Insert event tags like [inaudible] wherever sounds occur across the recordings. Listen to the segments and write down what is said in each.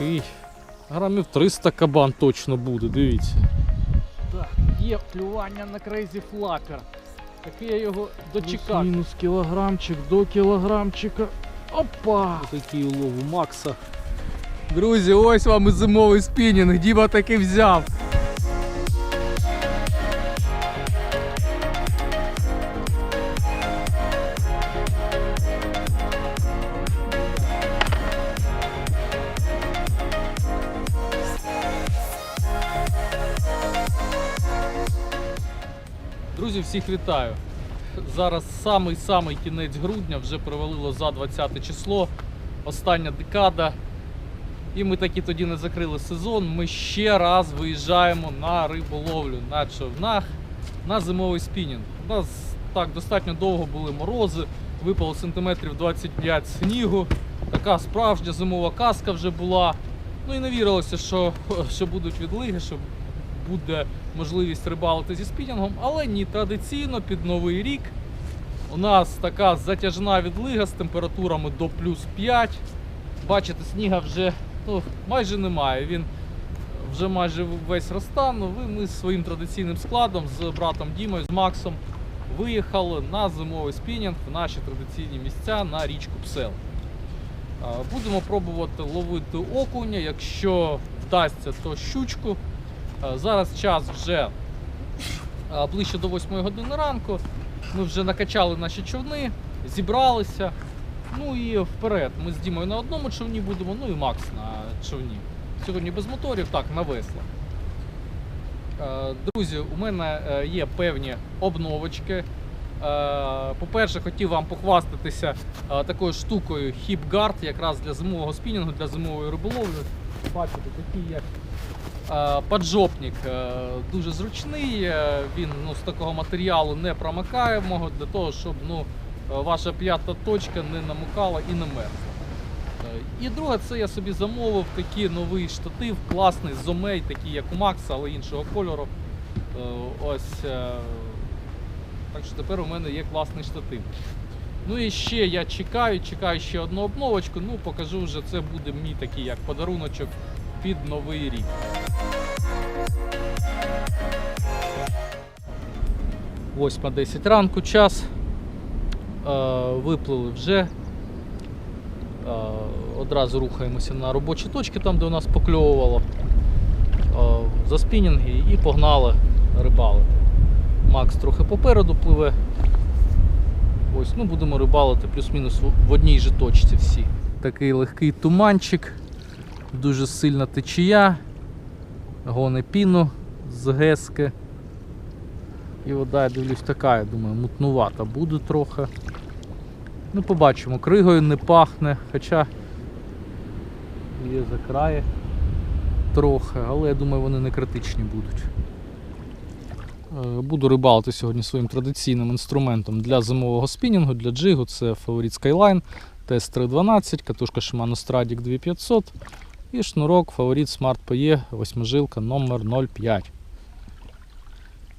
такий. Грамів 300 кабан точно буде, дивіться. Так, є плювання на Crazy Flapper. Такий я його дочекав. Мінус кілограмчик до кілограмчика. Опа! Такий улов у Макса. Друзі, ось вам і зимовий спінінг. Діма таки взяв. Всіх вітаю. Зараз самий-самий кінець грудня, вже провалило за 20 число, остання декада. І ми таки тоді не закрили сезон. Ми ще раз виїжджаємо на риболовлю на човнах на зимовий спінінг. У нас так достатньо довго були морози, випало сантиметрів 25 снігу. Така справжня зимова казка вже була. Ну і не вірилося, що, що будуть відлиги, що буде можливість рибалити зі спінінгом, але ні, традиційно під новий рік у нас така затяжна відлига з температурами до плюс 5. Бачите, сніга вже ну, майже немає. Він вже майже весь розтанув. Ми з своїм традиційним складом з братом Дімою, з Максом виїхали на зимовий спінінг в наші традиційні місця на річку Псел. Будемо пробувати ловити окуня. Якщо вдасться, то щучку. А, Зараз час вже ближче до 8 години ранку. Ми вже накачали наші човни, зібралися. Ну і вперед. Ми з Дімою на одному човні будемо, ну і Макс на човні. Сьогодні без моторів, так, на веслах. Е, Друзі, у мене е, є певні обновочки. Е, По-перше, хотів вам похвастатися е, такою штукою HipGuard, якраз для зимового спінінгу, для зимової риболовлі. Бачите, такий як е, поджопник е, дуже зручний. е, Він ну, з такого матеріалу не промикаємого для того, щоб ну, е, ваша п'ята точка не намокала і не мерзла. Е, І друге, це я собі замовив такий новий штатив, класний зомей, такий як у Макса, але іншого кольору. Е, Ось. е, Так що тепер у мене є класний штатив. Ну і ще я чекаю, чекаю ще одну обновочку. Ну, покажу вже, це буде мій такий як подаруночок під новий рік. Восьма 10 ранку час. Е, Виплили вже. Е, Одразу рухаємося на робочі точки, там де у нас покльовувало. Е, За спінінги і погнали рибалити. Макс трохи попереду пливе. Ось, ну будемо рибалити плюс-мінус в- одній же точці всі. Такий легкий туманчик, дуже сильна течія, гони піну з гески. І вода, я дивлюсь, така, я думаю, мутнувата буде трохи. Ну, побачимо, кригою не пахне, хоча є закрає трохи, але я думаю, вони не критичні будуть. Е, Буду рибалити сьогодні своїм традиційним інструментом для зимового спінінгу, для джигу. Це фаворит Skyline TS312, катушка Shimano Stradic 2500 і шнурок фаворит Smart PE, восьмижилка номер 05.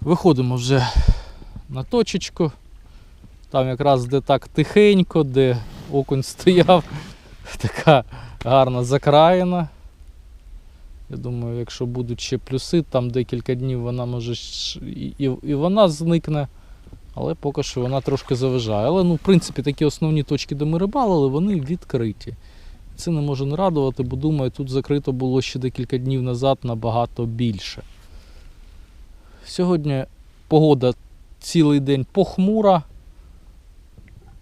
Виходимо вже на точечку. Там якраз де так тихенько, де окунь стояв, [laughs] така гарна закраїна. Я думаю, якщо будуть ще плюси, там декілька днів вона може і, і, вона зникне. Але поки що вона трошки заважає. Але ну, в принципі такі основні точки, де ми рибалили, вони відкриті. Це не може не радувати, бо думаю, тут закрито було ще декілька днів назад набагато більше. Сьогодні погода цілий день похмура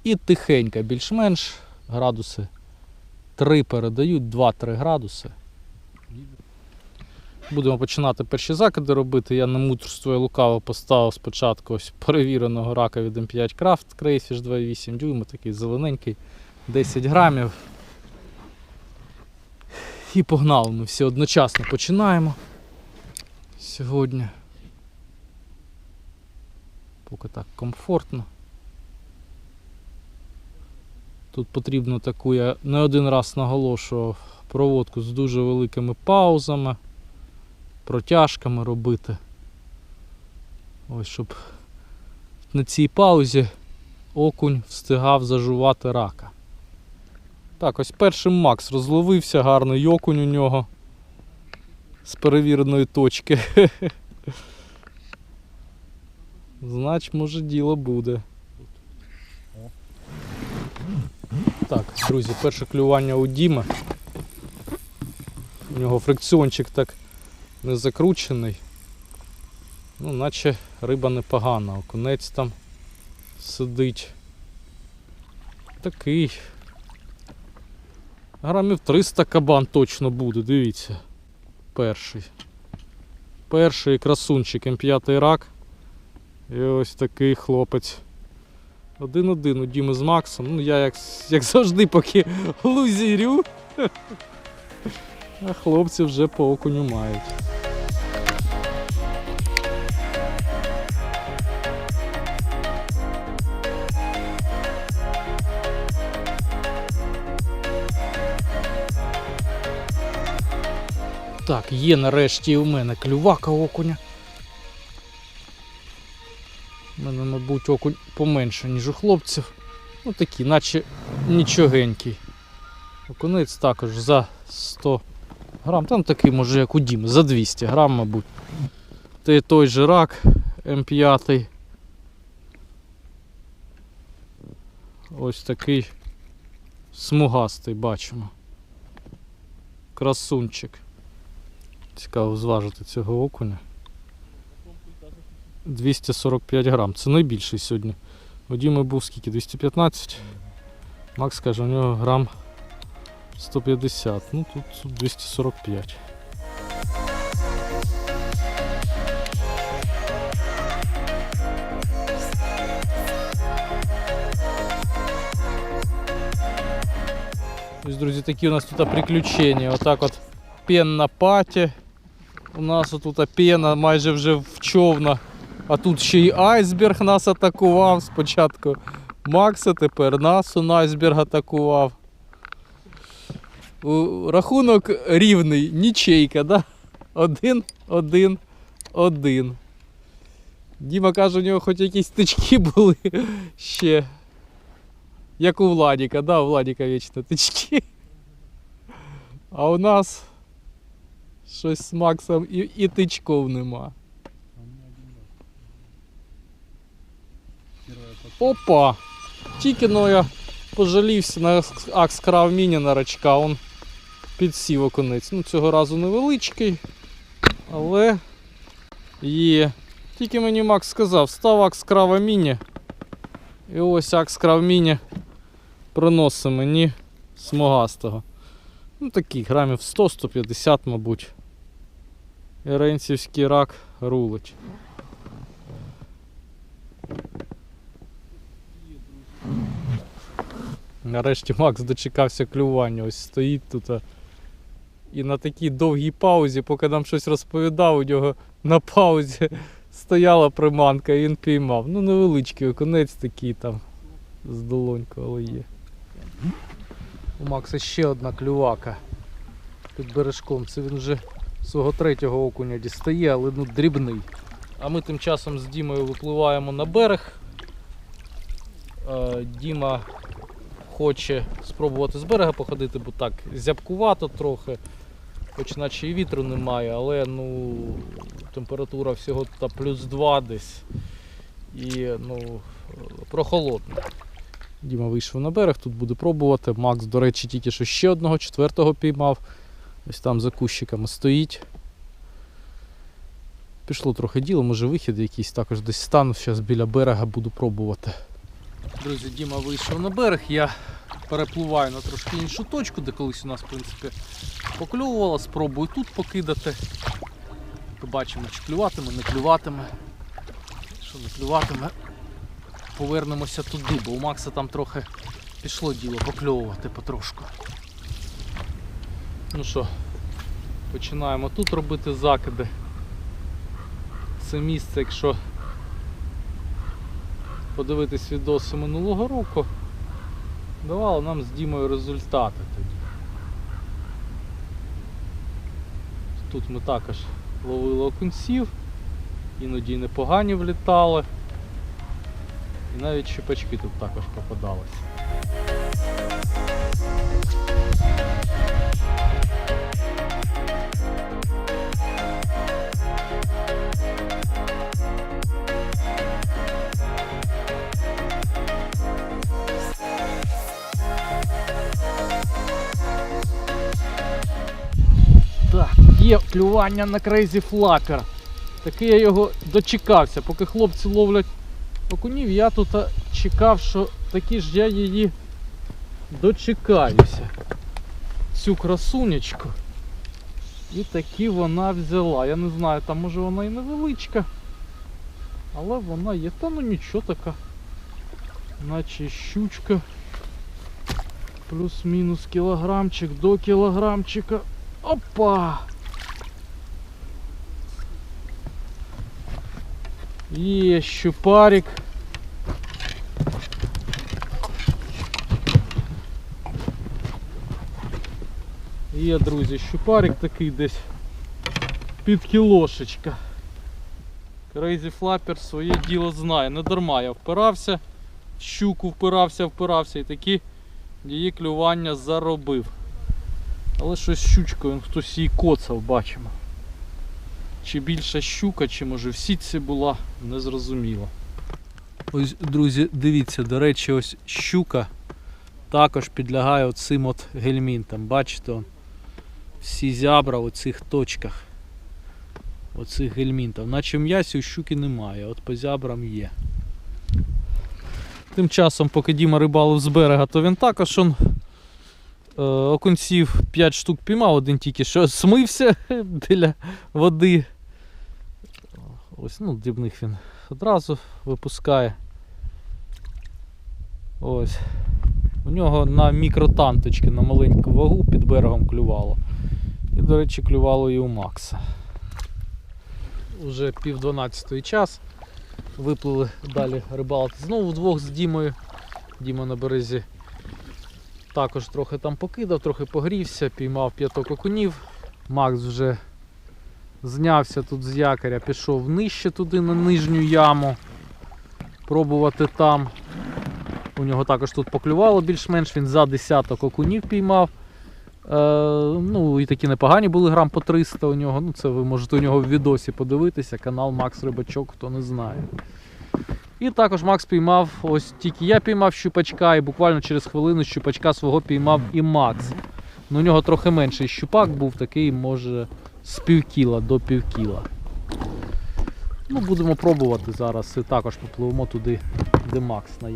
і тихенька, більш-менш градуси 3 передають, 2-3 градуси. Будемо починати перші закиди робити. Я на мудрство лукаво поставив спочатку ось перевіреного рака від M5 Craft Crayfish 2,8 дюйма, такий зелененький, 10 грамів. І погнали ми всі одночасно починаємо сьогодні. Поки так комфортно. Тут потрібно таку, я не один раз наголошував, проводку з дуже великими паузами, протяжками робити. Ось, щоб на цій паузі окунь встигав зажувати рака. Так, ось першим Макс розловився, гарний окунь у нього. З перевіреної точки. [laughs] Знач, може, діло буде. Так, друзі, перше клювання у Діми. У нього фрикціончик так не закручений. Ну, наче риба непогана, окунець там сидить. Такий. Грамів 300 кабан точно буде, дивіться. Перший. Перший красунчик М5 рак. І ось такий хлопець. Один-один у Діми з Максом. Ну я як, як завжди поки лузірю. [laughs] А хлопці вже по окуню мають. Так, є нарешті у мене клювака окуня. У мене, мабуть, окунь поменше, ніж у хлопців. Ну такий, наче нічогенький. Окунець також за 100 грам. Там такий, може, як у Діми, за 200 грам, мабуть. Та той же рак М5. Ось такий смугастий бачимо. Красунчик. Цікаво зважити цього окуня. 245 грам. Це найбільший сьогодні. У був скільки? 215. Макс каже, у нього грам 150. Ну тут, тут 245. Ось, друзі, такі у нас тут приключення. Отак от пен на паті. У нас тут пена майже вже в човна. А тут ще й айсберг нас атакував. Спочатку Макса, тепер нас он айсберг атакував. Рахунок рівний, нічейка, да? Один, один, один. Діма каже, у нього хоч якісь тички були ще. Як у Владіка, да, у Владіка вічно тички. А у нас щось з Максом і, і тичков нема. Опа! Тільки но я пожалівся на Акс Крав Міні на рачка, он підсів окунець. Ну, цього разу невеличкий, але є. Тільки мені Макс сказав, став Акс Крава Міні. І ось Акс Крав Міні приносить мені смугастого. Ну такий, грамів 100-150, мабуть. Еренцівський рак рулить. Нарешті Макс дочекався клювання. Ось стоїть тут. І на такій довгій паузі, поки нам щось розповідав, у нього на паузі стояла приманка і він піймав. Ну, невеличкий окунець такий там з долоньку, але є. У Макса ще одна клювака під бережком. Це він вже свого третього окуня дістає, але ну дрібний. А ми тим часом з Дімою випливаємо на берег. Е, Діма хоче спробувати з берега походити, бо так зябкувато трохи, хоч наче і вітру немає, але ну, температура всього тут плюс 2 десь. І ну, прохолодно. Діма вийшов на берег, тут буде пробувати. Макс, до речі, тільки що ще одного четвертого піймав. Ось там за кущиками стоїть. Пішло трохи діло, може вихід якийсь також десь стану, зараз біля берега буду пробувати. Друзі, Діма вийшов на берег, я перепливаю на трошки іншу точку, де колись у нас, в принципі, покльовувало, спробую тут покидати. Побачимо, чи клюватиме, не клюватиме. Що не клюватиме, повернемося туди, бо у Макса там трохи пішло діло покльовувати потрошку. Ну що, починаємо тут робити закиди. Це місце, якщо подивитись відоси минулого року, давало нам з Дімою результати тоді. Тут ми також ловили окунців, іноді непогані влітали. І навіть щепачки тут також попадалися. Є клювання на Crazy Flapper. Таки я його дочекався. Поки хлопці ловлять окунів, я тут чекав, що таки ж я її дочекаюся. Цю красунечку. І таки вона взяла. Я не знаю, там може вона і невеличка. Але вона є. Та ну нічого така. Наче щучка. Плюс-мінус кілограмчик до кілограмчика. Опа! Є щупарик. Є, друзі, щупарик такий десь під кілошечка. Crazy Flapper своє діло знає. Не дарма я впирався, щуку впирався, впирався і такі її клювання заробив. Але щось щучкою хтось її коцав, бачимо. Чи більша щука, чи може в сітці була, не зрозуміло. Ось, друзі, дивіться, до речі, ось щука також підлягає оцим от гельмінтам. Бачите, всі зябра у цих точках. Оцих гельмінтів. Наче м'ясі у щуки немає, от по зябрам є. Тим часом, поки Діма рибалив з берега, то він також он, окунців 5 штук піймав, один тільки що смився [laughs] біля води. Ось, ну, дрібних він одразу випускає. Ось. У нього на мікротанточки, на маленьку вагу під берегом клювало. І, до речі, клювало і у Макса. Уже пів дванадцятої час. Виплили далі рибалити. Знову вдвох з Дімою. Діма на березі також трохи там покидав, трохи погрівся, піймав п'яток окунів. Макс вже знявся тут з якоря, пішов нижче туди на нижню яму. Пробувати там. У нього також тут поклювало більш-менш, він за десяток окунів піймав. Е, ну і такі непогані були грам по 300 у нього. Ну, це ви можете у нього в відосі подивитися. Канал Макс Рибачок, хто не знає. І також Макс піймав, ось тільки я піймав щупачка, і буквально через хвилину щупачка свого піймав і Макс. Ну, у нього трохи менший щупак був, такий, може, з півкіла до півкіла. Ну, будемо пробувати зараз і також попливемо туди, де Макс на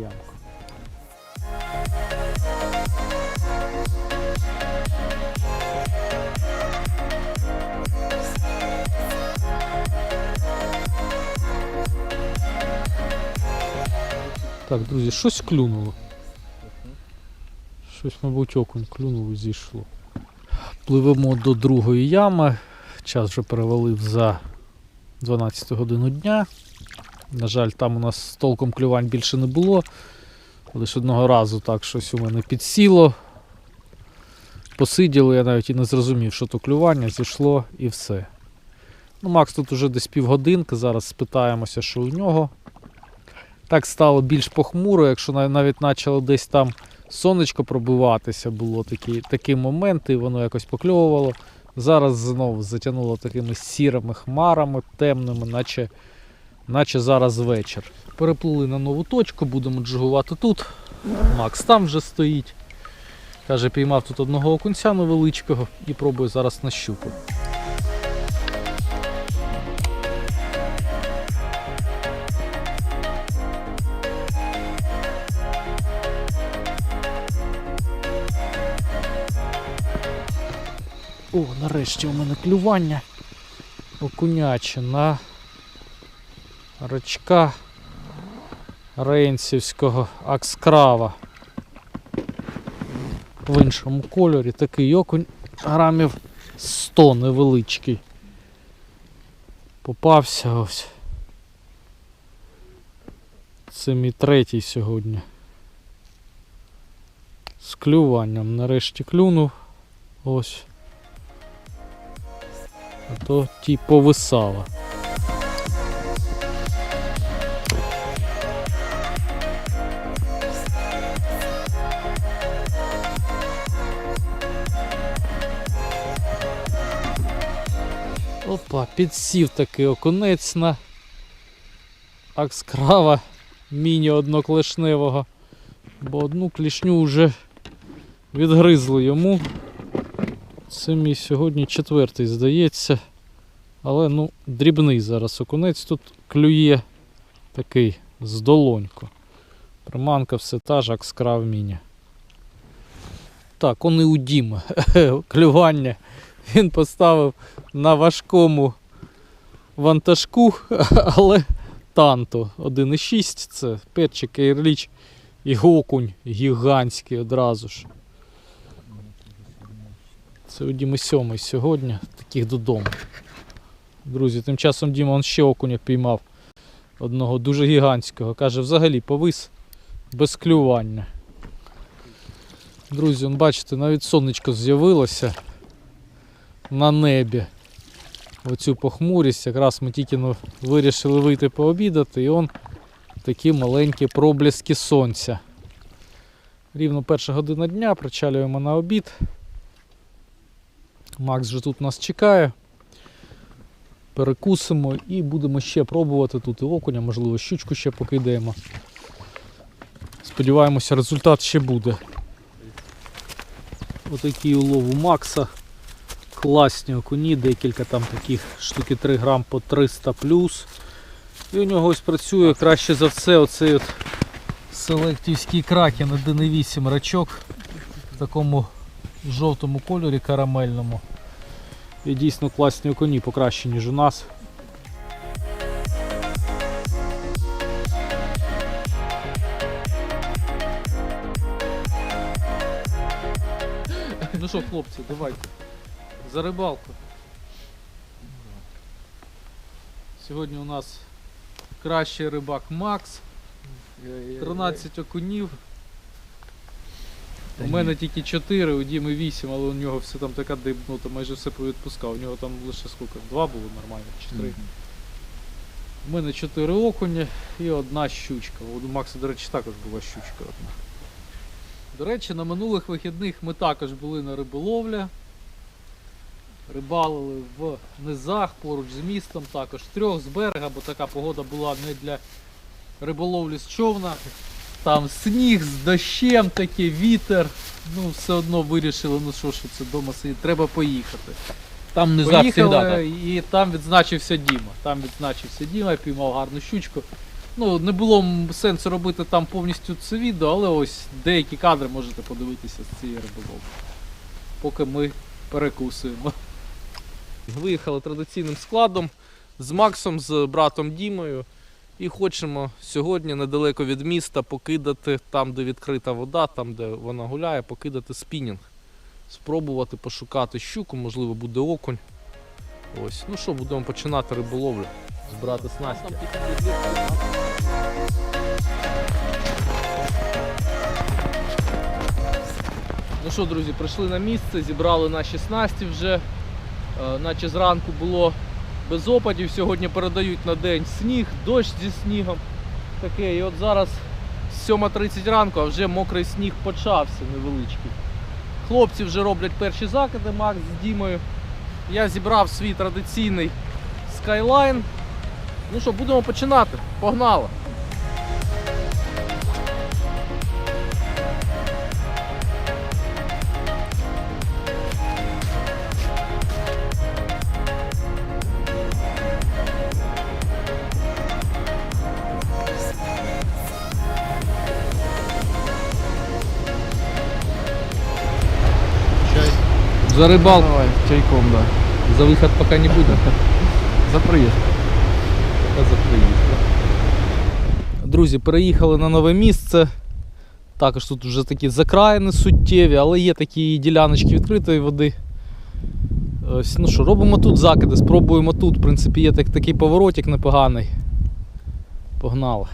Так, друзі, щось клюнуло. Щось, мабуть, окунь клюнув і зійшло. Пливемо до другої ями. Час вже перевалив за 12 годину дня. На жаль, там у нас толком клювань більше не було. Лише одного разу так щось у мене підсіло. Посиділо, я навіть і не зрозумів, що то клювання, зійшло і все. Ну, Макс тут уже десь півгодинки, зараз спитаємося, що у нього. Так стало більш похмуро, якщо навіть почало десь там сонечко пробиватися, було такі, такі моменти, воно якось покльовувало. Зараз знову затягнуло такими сірими хмарами, темними, наче, наче зараз вечір. Переплили на нову точку, будемо джигувати тут. Макс там вже стоїть. Каже, піймав тут одного окунця невеличкого і пробує зараз на О, нарешті у мене клювання окуняче на рачка рейнсівського акскрава. В іншому кольорі такий окунь грамів 100 невеличкий. Попався ось. Це мій третій сьогодні. З клюванням нарешті клюнув. Ось. А то ті повисала. Опа, підсів такий окунець на акскрава міні одноклешневого. Бо одну клішню вже відгризли йому. Це мій сьогодні четвертий, здається. Але ну, дрібний зараз окунець тут клює такий з долоньку. Приманка все та ж, як скрав міні. Так, он і у Діми. [laughs] Клювання. Він поставив на важкому вантажку, [laughs] але танту 1,6 це перчик Ейрліч і окунь гігантський одразу ж. Це у Діми сьомий сьогодні, таких додому. Друзі, тим часом Діма он ще окуня піймав. Одного дуже гігантського. Каже, взагалі повис без клювання. Друзі, он, бачите, навіть сонечко з'явилося на небі. Оцю похмурість. Якраз ми тільки вирішили вийти пообідати, і он такі маленькі пробліски сонця. Рівно перша година дня, причалюємо на обід. Макс вже тут нас чекає. Перекусимо і будемо ще пробувати тут і окуня, можливо, щучку ще покидаємо. Сподіваємося, результат ще буде. Отакий улов у Макса. Класні окуні, декілька там таких штуки 3 грам по 300 плюс. І у нього ось працює краще за все оцей от селектівський кракен 1,8 рачок в такому жовтому кольорі карамельному. І дійсно класні окуні, покраще, ніж у нас. [laughs] Ну що, хлопці, давайте. За рибалку. Сьогодні у нас кращий рибак Макс. 13 окунів. У мене тільки 4, у Діми 8, але у нього все там така дибнута, майже все повідпускав. У нього там лише скільки? Два було нормально, чи три. У мене 4 окуні і одна щучка. У Макса, до речі, також була щучка одна. До речі, на минулих вихідних ми також були на риболовлі. Рибалили в низах поруч з містом, також трьох з берега, бо така погода була не для риболовлі з човна. Там сніг з дощем такий, вітер. Ну, все одно вирішили, ну що ж це вдома сидіти, треба поїхати. Там не завжди Поїхали, і там відзначився Діма. Там відзначився Діма, піймав гарну щучку. Ну, не було сенсу робити там повністю це відео, але ось деякі кадри можете подивитися з цієї риболовлі. Поки ми перекусуємо. Виїхали традиційним складом з Максом, з братом Дімою. І хочемо сьогодні недалеко від міста покидати там, де відкрита вода, там, де вона гуляє, покидати спінінг. Спробувати пошукати щуку, можливо, буде окунь. Ось. Ну що, будемо починати риболовлю. Збирати снасті. Ну що, друзі, прийшли на місце, зібрали наші снасті вже. Е, наче зранку було без опадів. Сьогодні передають на день сніг, дощ зі снігом. Таке. І от зараз 7.30 ранку, а вже мокрий сніг почався невеличкий. Хлопці вже роблять перші закиди, Макс з Дімою. Я зібрав свій традиційний Skyline. Ну що, будемо починати. Погнали! За рыбалку. Давай, чайком, да. За выход пока не будем. [laughs] За приїзд. Пока за приїзд. Друзі, переїхали на нове місце. Також тут вже такі закраїни суттєві, але є такі діляночки відкритої води. Ось, ну що, робимо тут закиди, спробуємо тут. В принципі, є так, такий поворотик непоганий. Погнали.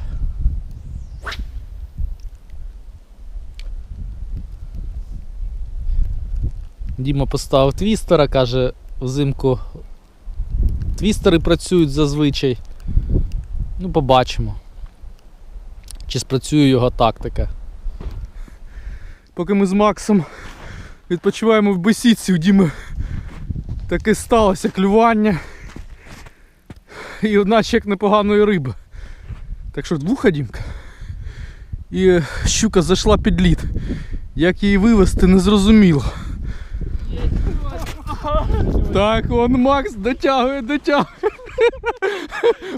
Діма поставив твістера, каже, взимку твістери працюють зазвичай. Ну, побачимо. Чи спрацює його тактика. Поки ми з Максом відпочиваємо в бесідці, у Діми таке сталося клювання. І одначе як непоганої риби. Так що двуха Дімка. І щука зайшла під лід. Як її вивезти, не зрозуміло. Так, он Макс дотягує, дотягує.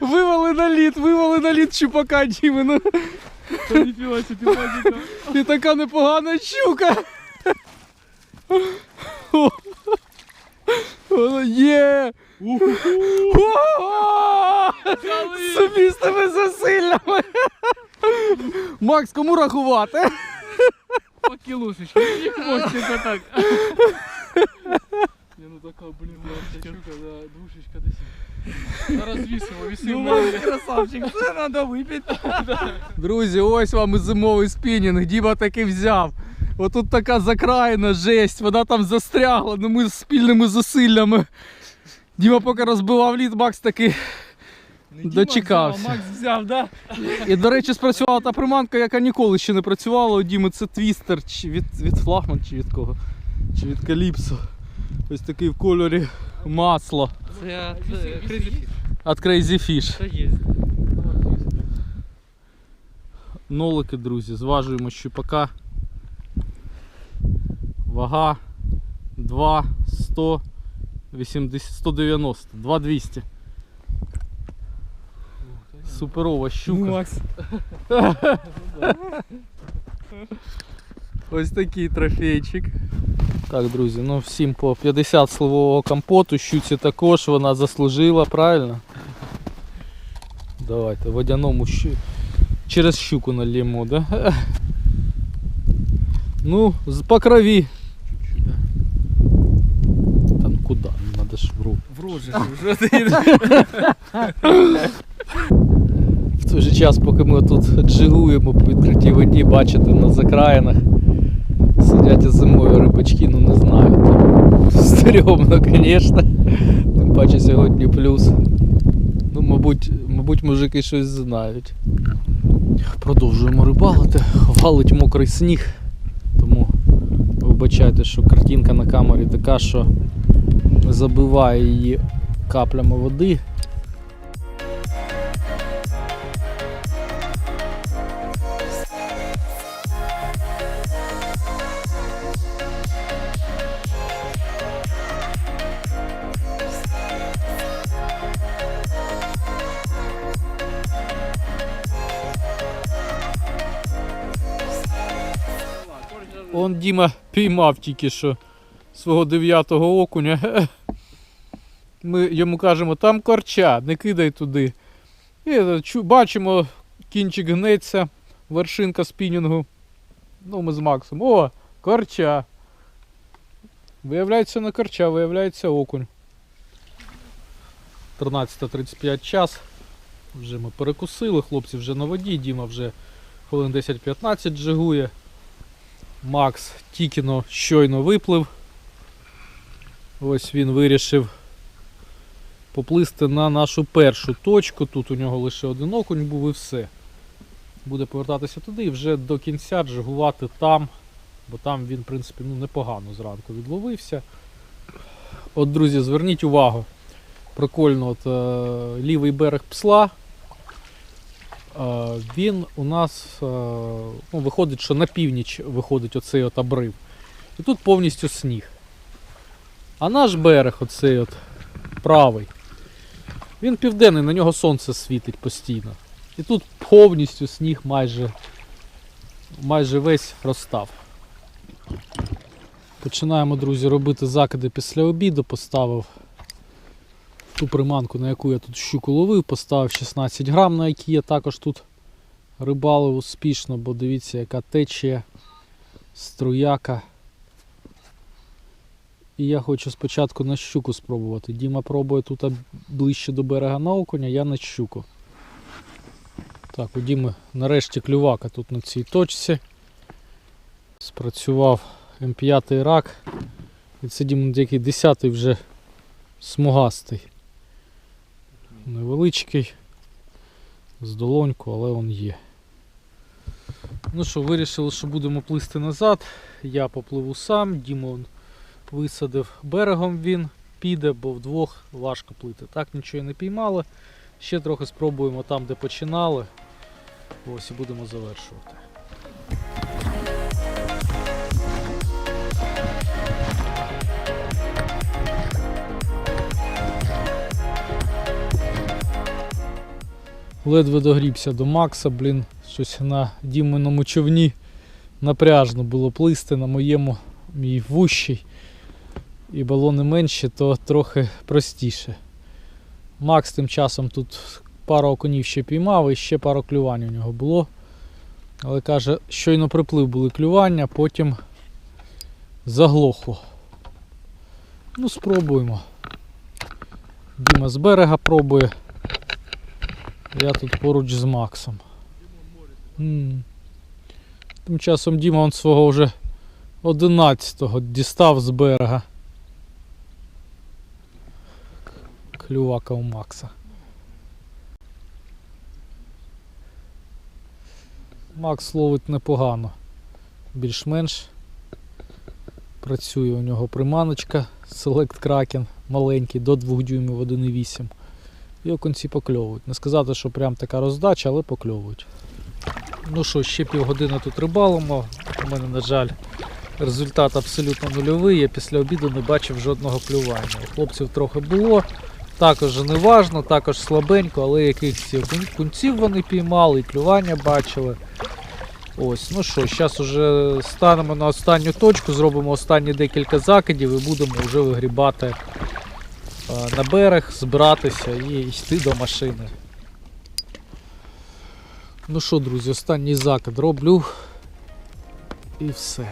Вивели на лід, вивели на лід щупака Дімину. Собі, І така непогана щука. Воно є. О! З сумісними зусиллями. Макс, кому рахувати? по кілушечки, і хвостика так. Не, ну така, блін, ця щука, да, двушечка десь. Зараз вісимо, вісимо. красавчик, це треба випити. [laughs] Друзі, ось вам і зимовий спінінг. Діма таки взяв. Отут така закраїна жесть, вона там застрягла, ну ми з спільними зусиллями. Діма поки розбивав лід, Макс таки дочекався. Макс взяв, да? І, до речі, спрацювала та приманка, яка ніколи ще не працювала у Діми. Це твістер чи від, від флагман, чи від кого? Чи від Каліпсо. Ось такий в кольорі масло. Це Crazy От Crazy Fish. Це є. Нолики, друзі, зважуємо щупака. Вага 2 100 80, 190, 2 200. Суперова щука. Макс. [laughs] Ось такий трофейчик. Так, друзі, ну всім по 50 сливового компоту, щуці також вона заслужила, правильно? Давайте водяному щу... через щуку нальємо, да? [laughs] Ну, з- по крові. Та ну куди? Ну, Надо ж в руку. Врожиш, [laughs] вже ти. В той же час, поки ми тут джигуємо по відкритій воді, бачите, на закраїнах сидять зимою рибачки, ну не знаю. [laughs] Стрьомно, звісно. Тим паче сьогодні плюс. Ну, мабуть, мабуть, мужики щось знають. Продовжуємо рибалити, валить мокрий сніг. Тому вибачайте, що картинка на камері така, що забиває її каплями води. Діма піймав тільки що свого дев'ятого окуня. [laughs] Ми йому кажемо, там корча, не кидай туди. І е, бачимо, кінчик гнеться, вершинка спінінгу. Ну, ми з Максом. О, корча. Виявляється не корча, виявляється окунь. 13.35 час. Вже ми перекусили, хлопці вже на воді, Діма вже хвилин 10-15 джигує. Макс Тікіно щойно виплив. Ось він вирішив поплисти на нашу першу точку. Тут у нього лише один окунь був і все. Буде повертатися туди і вже до кінця джигувати там, бо там він, в принципі, ну, непогано зранку відловився. От, друзі, зверніть увагу. Прикольно, от е, лівий берег псла. Е, він у нас е, ну, виходить, що на північ виходить оцей от обрив. І тут повністю сніг. А наш берег, оцей от правий, він південний, на нього сонце світить постійно. І тут повністю сніг майже, майже весь розстав. Починаємо, друзі, робити закиди після обіду. Поставив ту приманку, на яку я тут щуку ловив, поставив 16 грам, на які я також тут рибалив успішно, бо дивіться, яка течія, струяка. І я хочу спочатку на щуку спробувати. Діма пробує тут ближче до берега на окуня, я на щуку. Так, у Діми нарешті клювака тут на цій точці. Спрацював М5 рак. І це Діма який 10 вже смугастий. Невеличкий, з долоньку, але він є. Ну що, вирішили, що будемо плисти назад. Я попливу сам, Дімон висадив берегом він піде, бо вдвох важко плити. Так нічого не піймали. Ще трохи спробуємо там, де починали. Ось і будемо завершувати. Ледве догрібся до Макса, блін, щось на Діминому човні напряжно було плисти на моєму мій вущий. І балони менші, то трохи простіше. Макс тим часом тут пару окунів ще піймав і ще пару клювань у нього було. Але каже, щойно приплив були клювання, потім заглохло. Ну, спробуємо. Діма з берега пробує. Я тут поруч з Максом. Тим часом Діма он свого вже 11-го дістав з берега. Клювака у Макса. Макс ловить непогано. Більш-менш. Працює у нього приманочка Select Kraken маленький до 2 дюймів 1,8. І оконці покльовують. Не сказати, що прям така роздача, але покльовують. Ну що, ще півгодини тут рибалимо. У мене, на жаль, результат абсолютно нульовий. Я після обіду не бачив жодного клювання. У хлопців трохи було. Також не важно, також слабенько, але якихось кунців вони піймали, і клювання бачили. Ось, ну що, зараз уже станемо на останню точку, зробимо останні декілька закидів і будемо вже вигрібати на берег, збиратися і йти до машини. Ну що, друзі, останній закид роблю. І все.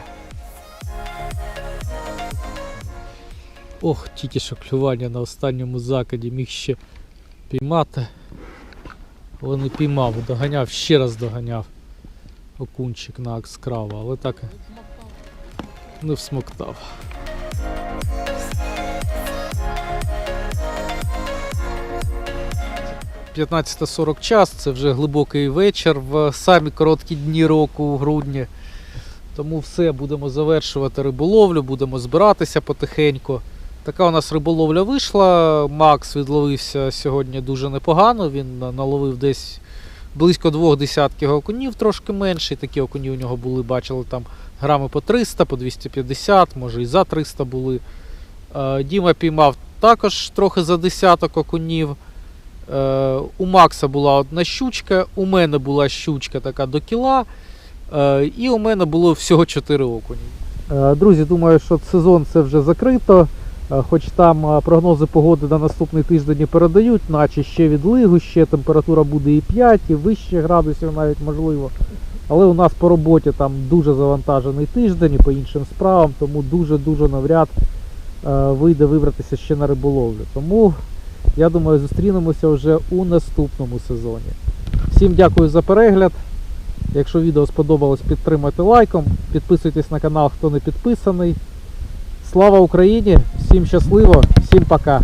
Ох, тільки що клювання на останньому закиді міг ще піймати. Але не піймав, доганяв, ще раз доганяв окунчик на акскрава, але так не всмоктав. 15.40 час, це вже глибокий вечір в самі короткі дні року у грудні. Тому все, будемо завершувати риболовлю, будемо збиратися потихеньку. Така у нас риболовля вийшла. Макс відловився сьогодні дуже непогано. Він наловив десь близько двох десятків окунів, трошки менше. Такі окуні у нього були, бачили там грами по 300, по 250, може і за 300 були. Е, Діма піймав також трохи за десяток окунів. Е, у Макса була одна щучка, у мене була щучка така до кіла, е, і у мене було всього 4 окуні. Е, Друзі, думаю, що сезон це вже закрито. Хоч там прогнози погоди на наступний тиждень передають, наче ще відлигу, ще температура буде і 5, і вище градусів навіть можливо. Але у нас по роботі там дуже завантажений тиждень і по іншим справам, тому дуже-дуже навряд вийде вибратися ще на риболовлю. Тому я думаю, зустрінемося вже у наступному сезоні. Всім дякую за перегляд. Якщо відео сподобалось, підтримайте лайком, підписуйтесь на канал, хто не підписаний. Слава Україні! Всім щасливо, всім пока!